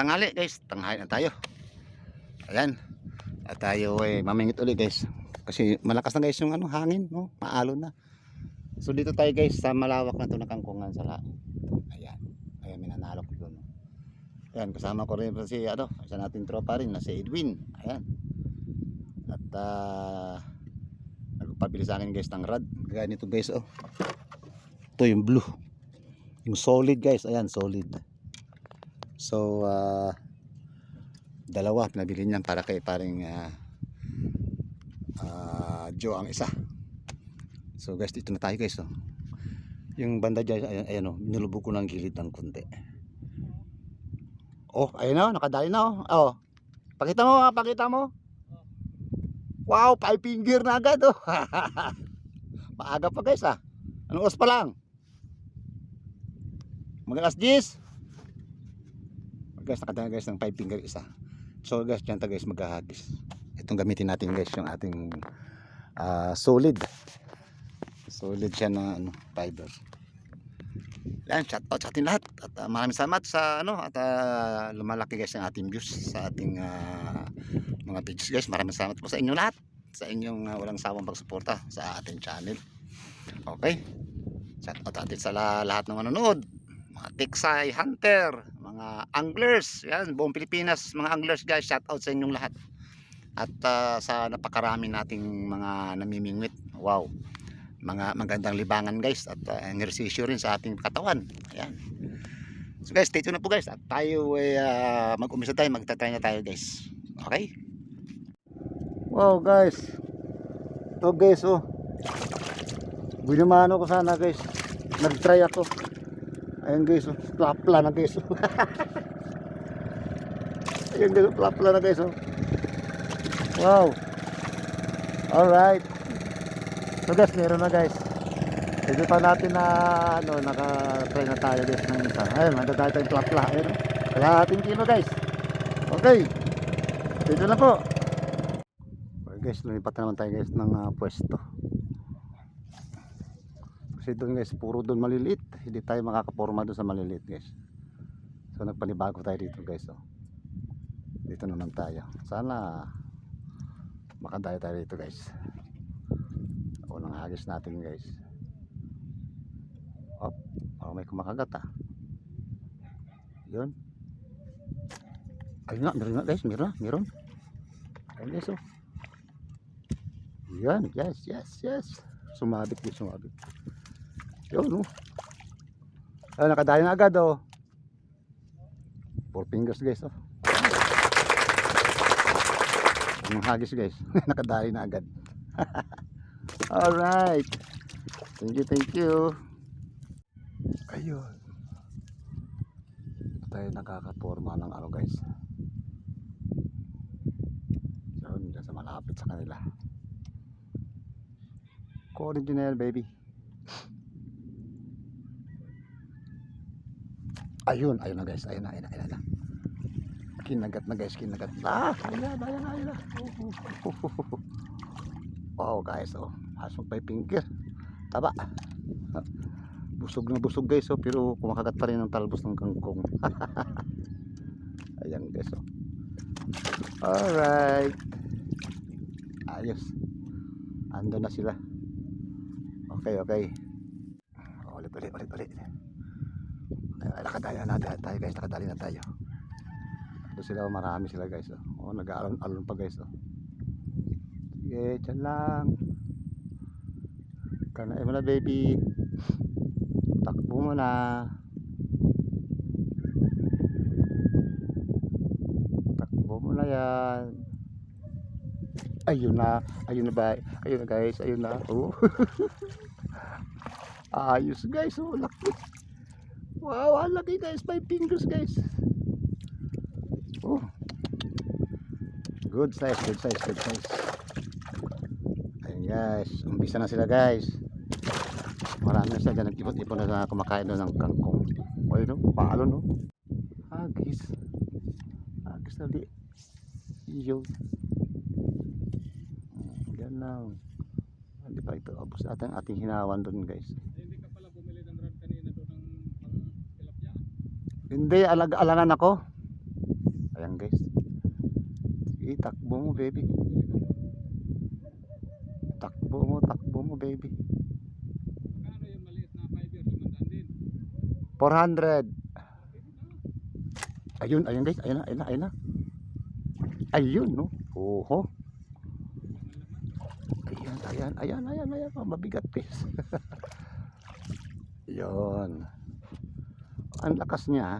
tanghali guys. Tanghali na tayo. Ayan. At tayo ay mamingit ulit guys. Kasi malakas na guys yung ano, hangin. No? Maalon na. So dito tayo guys sa malawak na to na kangkungan sa la. Ayan. Ayan, minanalok doon. Ayan, kasama ko rin si ano, isa nating tropa rin na si Edwin. Ayan. At ah nagpabili sa akin guys ng rad. Gaya nito guys oh. Ito yung blue. Yung solid guys. Ayan, solid. So, ah dalawa pinabili niyan para kay paring ah ah, Joe ang isa. So guys, dito na tayo guys. Oh. Yung banda dyan, ayan, ayan oh, nilubog ko ng gilid ng konti. Oh, ayun na, nakadali na oh. Oh. Pakita mo, pakita mo. Wow, five finger na agad oh. Maaga pa guys ah. Anong oras pa lang? Magalas 10. Guys, nakadala guys ng five finger isa. So guys, dyan tayo guys maghahagis. Itong gamitin natin guys yung ating ah, solid. Solid siya na ano, fiber. Yan, shout out sa ating lahat. At ah, maraming salamat sa ano at ah, lumalaki guys ang ating views sa ating ah, mga videos guys. Maraming salamat po sa inyo lahat. Sa inyong ah, walang sawang pagsuporta sa ating channel. Okay? Shout out natin sa la- lahat ng manonood. Mga Tiksay Hunter, mga anglers, yan, buong Pilipinas, mga anglers guys, shout out sa inyong lahat. At ah, sa napakarami nating mga namimingwit. Wow. Mga magandang libangan guys at uh, ehersisyo rin sa ating katawan. Ayan. So guys, stay tuned na po guys. At tayo ay ah, mag-umisa tayo, magta-try na tayo guys. Okay? Wow guys. Ito guys oh. Binamano ko sana guys. Nag-try ako. Ayan guys oh. Plapla na guys oh. Ayan guys oh. Plapla na guys oh. Wow. Alright. So guys, meron na guys. Hindi pa natin na ano, naka-try na tayo guys ng isa. Ayun, mandadali tayong plapla. Ayun. Kalahating kilo guys. Okay. Dito na po. Okay guys, lumipat na naman tayo guys ng ah, pwesto. Kasi doon guys, puro doon maliliit. Hindi tayo makakaporma doon sa maliliit guys. So nagpanibago tayo dito guys. Oh. Dito naman tayo. Sana makadaya tayo dito guys. Unang hagis natin guys. Op, oh, may kumakagat ah. Yun. Ayun nga, meron nga guys, meron, meron. Ayun guys oh. Yan, yes, yes, yes. Sumabit guys, sumabit. Yun oh. Ayun, nakadaya na agad oh. Four fingers guys oh. Yung hagis guys, nakadali na agad. Alright. Thank you, thank you. Ayun. Ito tayo nakakaporma ng ano guys. Yun, dyan sa malapit sa kanila. Yan, baby. Ayun, ayun na guys. Ayun na, ayun na, ayun na. Kinagat na guys, kinagat. Ah, ayun na, ayun na, ayun na. Wow guys, oh. Hasok pa yung finger. Taba. Busog na busog guys, oh. Pero kumakagat pa rin ng talbos ng kangkong. Ayan guys, oh. Alright. Ayos. Ando na sila. Okay, okay. Oh, Ulit, ulit, ulit, ulit. Nakadali na tayo, tayo guys, nakadali na tayo. Ito sila, oh, marami sila guys. Oh, oh nag-aalon-alon pa guys. Oh. Sige, dyan lang. Kanain mo na baby. Takbo mo na. Takbo mo na yan. Ayun na. Ayun na ba? Ayun na guys. Ayun na. Oh. Ayos guys. Oh, laki. Wow, ang laki guys. Five fingers guys. Oh. Good size, good size, good size. Ayun guys, umpisa na sila guys. Marami na sila dyan, nag-ipot-ipon na kumakain doon ng kangkong. O yun o, paalo no? Hagis. Hagis na di. Iyo. Yan lang. Hindi pa ito, abos natin ating hinawan doon guys. Hindi ka pala bumili ng rod kanina doon ng pang tilapia. Hindi, alag alangan ako. Ayan guys. Sige, takbo mo baby. Takbo mo, takbo mo baby. Kano yung maliit na fiber, lumandaan din. 400. Ayun, ayun guys, ayun na, ayun na, ayun na. Ayun, no? Oho. Ayan, ayan, ayan, ayan, ayan. Mabigat, guys. Yun. Ang lakas niya, ha?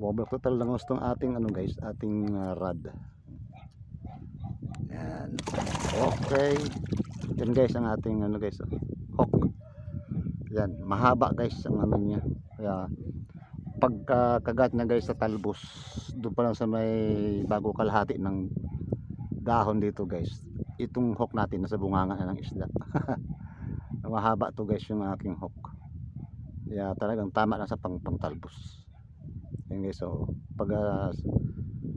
Bobber total lang gusto ng ating ano guys, ating uh, rod. Yan. Okay. Yan guys ang ating ano guys, oh, hook. Yan, mahaba guys ang ano niya. Kaya pagka kagat na guys sa talbos, doon pa lang sa may bago kalahati ng dahon dito guys. Itong hook natin nasa bunganga na ng isda. mahaba to guys yung aking hook. Kaya talagang tama lang sa pang pangtalbos. Guys, so pag uh,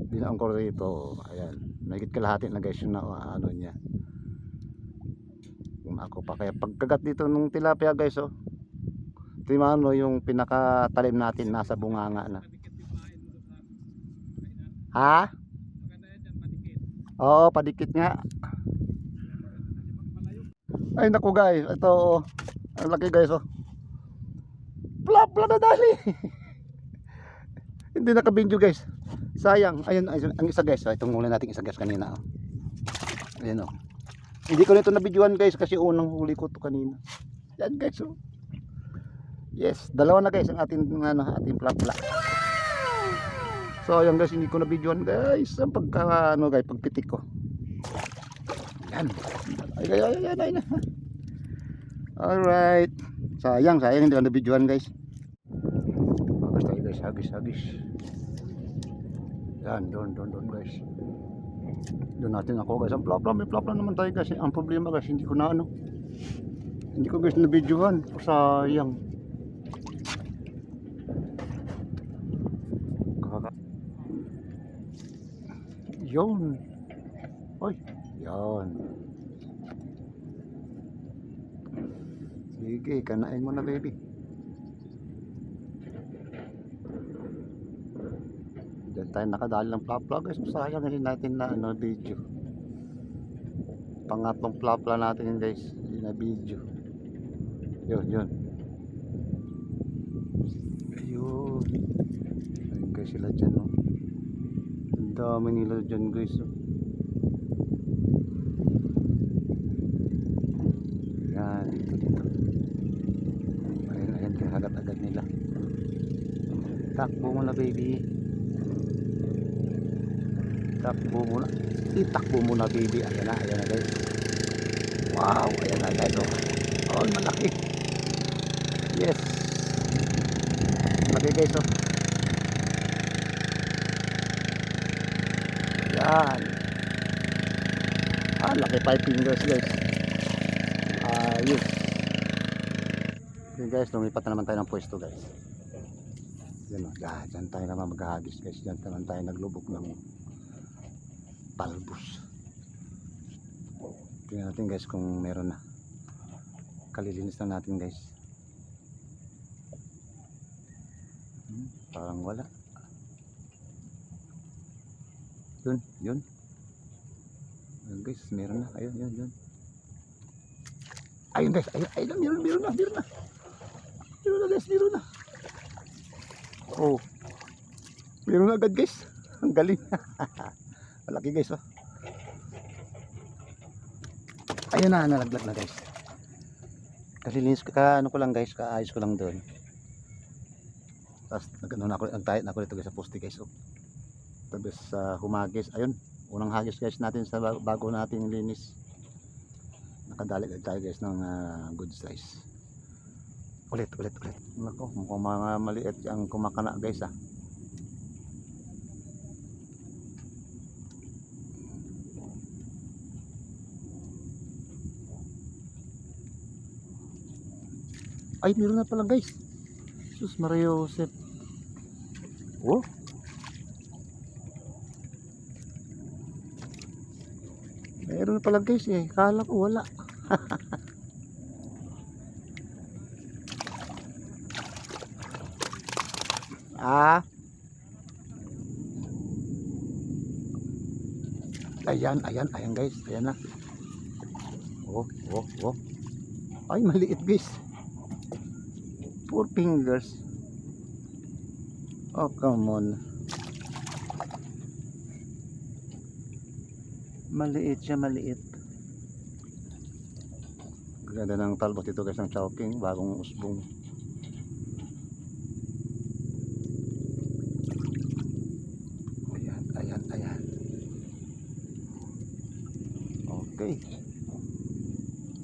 binaon ko rito, ayan, mahigit kalahati na guys yung na, ano niya. Yung ako pa. Kaya pagkagat dito ng tilapia guys, oh, ito yung pinakatalim natin nasa bunganga na. Ha? Oo, padikit nga. Ay naku guys, ito oh. Ang laki guys oh. Plap plap na dali. Hindi nakabinjo guys. Sayang. Ayun, ayun ang isa guys. Oh. Itong huli natin isa guys kanina oh. Ayun oh. Hindi ko nito nabidyohan guys kasi unang huli ko to kanina. Yan guys oh. Yes, dalawa na guys ang ating ano, ating plap plap. So ayun guys, hindi ko nabidyohan guys. Ang pagka ano guys, pagpitik ko. Yan. Ay, ay, ay, ay, ay. Alright. Sayang, sayang hindi ko nabidyohan guys. Hagis tayo guys, hagis, hagis. Yan, doon, doon, doon guys. Doon natin ako guys. Ang plapla, may plapla naman tayo guys. Ang problema guys, hindi ko na ano. Hindi ko guys nabidyohan. Sayang. Yun. Oy, yan. Sige, kanain mo na baby. Diyan tayo nakadali ng plapla guys. Sayang hindi natin na ano, video. Pangatlong plapla natin yun guys. Hindi na video. Yun, yun. Ayun. Ayun guys sila dyan oh. Ang dami nila dyan guys oh. Yan, dito dito. Ayun, ayun, kinagat agad nila. Takbo mo na baby. Takbo mo na. Itakbo mo na baby. Ayan na, ayan na guys. Wow, ayan na guys. Oh, oh malaki. Yes. Malaki guys oh. Yan. Ah, laki five fingers guys. Ayos. Okay guys, lumipat na naman tayo ng pwesto guys. Yan o, yan, dyan tayo naman maghahagis guys. Dyan naman tayo naglubog ng talbos. Tingnan natin guys kung meron na. Kalilinis lang natin guys. Hmm, parang wala. Yun, yun. Guys, meron na. Ayun, yun, yun. Ayun guys, ayun, ayun, meron, meron na, meron na. Meron na guys, meron na. Oh. Meron na agad guys. Ang galing. Malaki guys oh. Ayun na, nalaglag na guys. Kalilinis ka, ano ko lang guys, kaayos ko lang doon. Tapos nagano na ako, nagtayat na ako dito guys sa poste guys. Oh. Tapos sa humagis, ayun, unang hagis guys natin sa ba- bago nating linis. Nakadali tayo guys ng ah, good size. Ulit, ulit, ulit. Nako, mukhang mga maliit ang kumakana guys ah. Ay, meron na pala guys. Sus Maria Josep. Oh. Meron na pala guys eh. Kala ko wala. Ha? Ayan, ayan, ayan guys. Ayan na. Oh, oh, oh. Ay, maliit guys. Four fingers. Oh, come on. Maliit siya, maliit. Ganda ng talbot ito guys ng chowking, bagong usbong. Okay.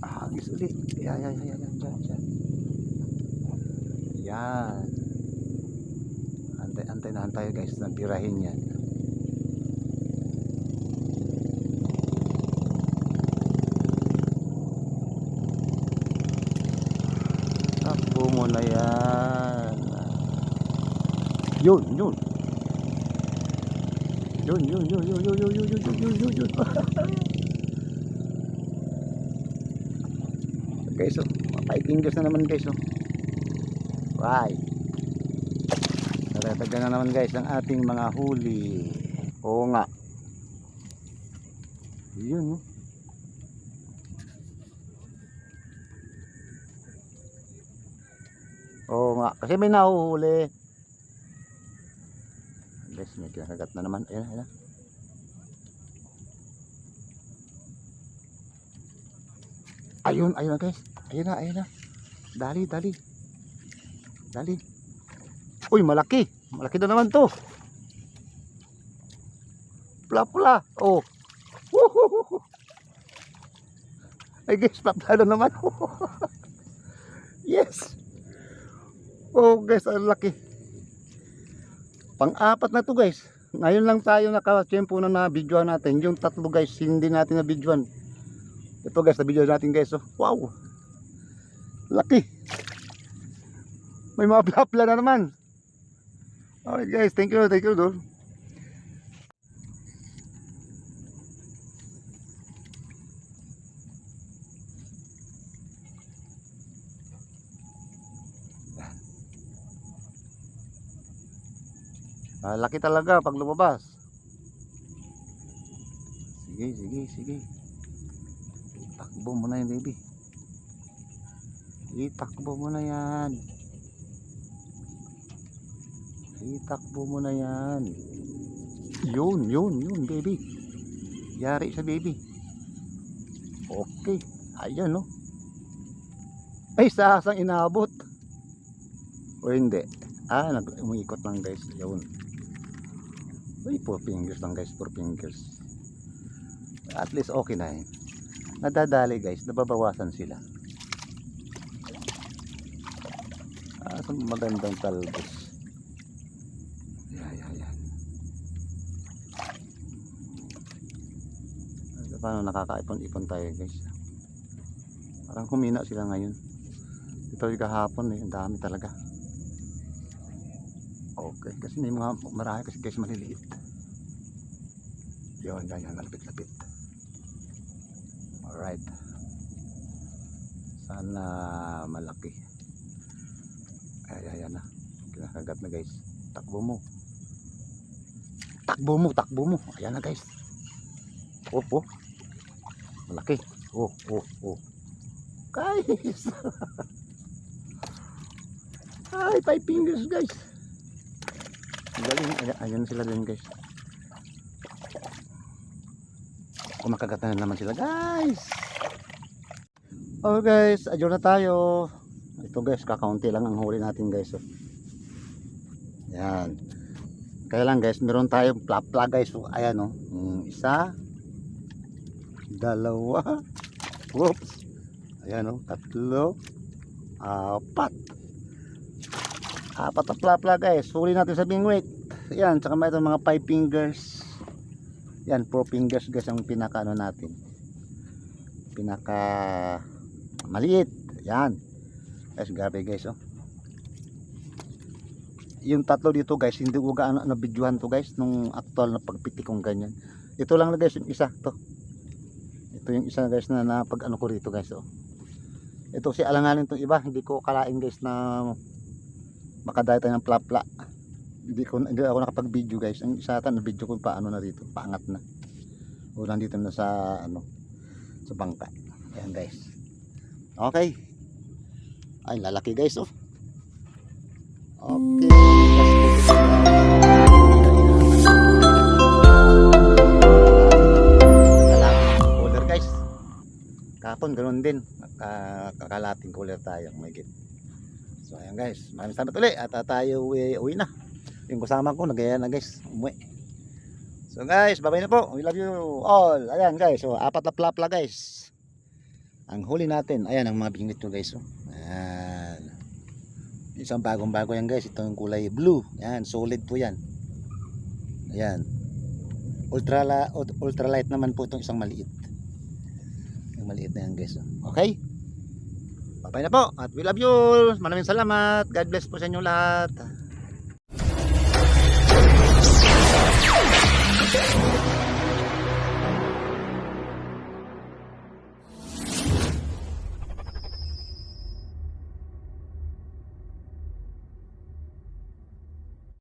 Hagis ulit. Ayan, ayan, ayan, ayan, dyan, dyan. Yan. Antay, antay na tayo guys, nabirahin yan. Takbo mo na yan. Yun, yun. Yun, yun, yun, yun, yun, yun, yun, yun, yun, yun, yun, guys, oh. Mga fingers na naman guys, oh. Right. Naratagan na naman guys ang ating mga huli. Oo nga. Yun, oh. Oo nga, kasi may nahuhuli. Guys, may kinakagat na naman. Ayan, ayan. Ayun, ayun na guys. Ayun na, ayun na. Dali, dali. Dali. Uy, malaki. Malaki na naman to. Pula, pula. Oh. Ay guys, papala naman. yes. Oh guys, ang laki. Pang-apat na to guys. Ngayon lang tayo naka-tempo na na-videoan natin. Yung tatlo guys, hindi natin na-videoan. Ito guys, na-video natin guys. Oh. Wow. Laki. May mga plapla na naman. Alright guys, thank you, thank you. Dol. Ah, laki talaga pag lumabas. Sige, sige, sige. Takbo mo na yan, baby. Itakbo mo na yan. Itakbo mo na yan. Yun, yun, yun, baby. Yari sa baby. Okay. Ayan, no. Ay, sasang inabot. O hindi. Ah, nag umiikot lang guys. Yun. Uy, four fingers lang guys. Four fingers. At least okay na yun. Nadadali guys. Nababawasan sila. Ah, so magandang talbos. Yeah, yeah. Ano, Paano nakakaipon-ipon tayo guys? Parang humina sila ngayon. Ito yung kahapon eh. Ang dami talaga. Okay. Kasi may mga marami kasi guys maliliit. Yun, yan, yan. Malapit-lapit. Alright. Sana malaki. Ay, ay, ayan na. Kinakagat na guys. Takbo mo. Takbo mo, takbo mo. Ayan na guys. Oh, oh. Malaki. Oh, oh, oh. Guys. Ay, five fingers guys. Galing. Ayan sila din guys. Kumakagat na naman sila guys. Oh guys, adyo na tayo. Ito guys, kakaunti lang ang huli natin guys. Oh. Yan. Kaya lang guys, meron tayong plapla guys. So, ayan oh. Mm, isa. Dalawa. Whoops. Ayan oh. Tatlo. Apat. Apat na plapla guys. Huli natin sa bingwit. Yan. Tsaka may itong mga five fingers. Yan. Four fingers guys ang pinaka ano natin. Pinaka maliit. Yan. Guys, grabe guys oh. Yung tatlo dito guys, hindi ko gaano na videohan to guys nung actual na pagpitik kong ganyan. Ito lang na guys yung isa to. Ito yung isa guys na napag ano ko rito guys oh. Ito si alanganin tong iba, hindi ko kalain guys na makadaya tayo ng plapla. Hindi ko hindi ako nakapag-video guys. Ang isa ata na video ko paano na dito, paangat na. O nandito na sa ano sa bangka. Ayan guys. Okay. Ay, lalaki guys oh. Okay. Cooler guys. Kapon ganun din. Ka- Kakalating cooler tayo. May git. So ayan guys. Maraming salamat ulit. At ah, tayo uwi, uwi na. Yung kasama ko nagaya na guys. Umuwi. So guys, bye na po. We love you all. Ayan guys. So apat na plapla guys. Ang huli natin. Ayan ang mga bingit nyo guys. Oh. Ayan. Isang bagong bago yan guys. Ito yung kulay blue. Ayan. Solid po yan. Ayan. Ultra, ultralight naman po itong isang maliit. Yung maliit na yan guys. Okay? Bye na po. At we love you. Maraming salamat. God bless po sa inyo lahat.